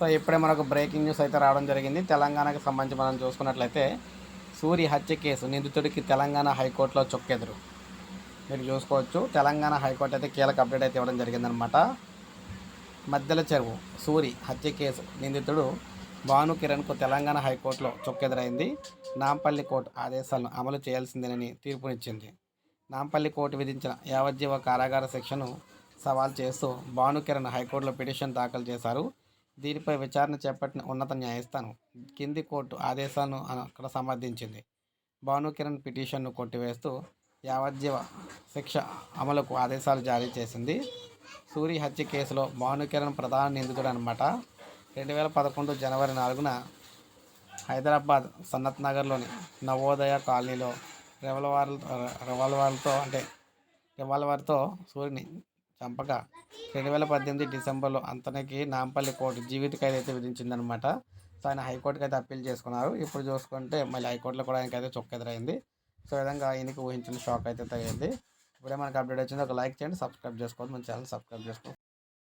So ఇప్పుడే మనకు breaking news అయితే రావడం జరిగింది. తెలంగాణకు సంబంధించి మనం చూసుకున్నట్లయితే సూరి హత్య కేసు నిందితుడికి తెలంగాణ హైకోర్టులో చొక్కెదురు. మీరు చూసుకోవచ్చు. తెలంగాణ హైకోర్టు అయితే కీలక అప్డేట్ అయితే ఇవ్వడం జరిగిందనమాట మధ్యల చెరువు సూరి హత్య కేసు నిందితుడు భాను కిరణ్కు తెలంగాణ హైకోర్టులో చొక్కెదురైంది. నాంపల్లి కోర్టు ఆదేశాలను అమలు చేయాల్సిందేనని తీర్పునిచ్చింది. నాంపల్లి కోర్టు విధించిన యావజ్జీవ కారాగార శిక్షను సవాల్ చేస్తూ భానుకిరణ్ హైకోర్టులో పిటిషన్ దాఖలు చేశారు. దీనిపై విచారణ చేపట్టిన ఉన్నత న్యాయస్థానం కింది కోర్టు ఆదేశాలను అక్కడ సమర్థించింది. భానుకిరణ్ పిటిషన్ను కొట్టివేస్తూ యావజ్జీవ శిక్ష అమలుకు ఆదేశాలు జారీ చేసింది. సూరి హత్య కేసులో భానుకిరణ్ ప్రధాన నిందితుడు అనమాట రెండు వేల పదకొండు జనవరి నాలుగున హైదరాబాద్ సన్నత్ నగర్లోని నవోదయ కాలనీలో రెవల్వార్ రెవల్వర్తో అంటే రివాల్వర్తో సూర్యుని చంపక. రెండు వేల పద్దెనిమిది డిసెంబర్లో అంతనికి నాంపల్లి కోర్టు జీవిత ఖైదు అయితే విధించిందనమాట సో ఆయన హైకోర్టుకి అయితే అప్పీల్ చేసుకున్నారు. ఇప్పుడు చూసుకుంటే మళ్ళీ హైకోర్టులో కూడా ఆయనకైతే చొక్కెదురైంది. సో ఈ విధంగా ఆయనకి ఊహించిన షాక్ అయితే తగ్గింది ఇప్పుడే మనకు అప్డేట్ వచ్చింది. ఒక లైక్ చేయండి సబ్స్క్రైబ్ చేసుకోవద్దు మన ఛానల్ సబ్స్క్రైబ్ చేసుకోండి.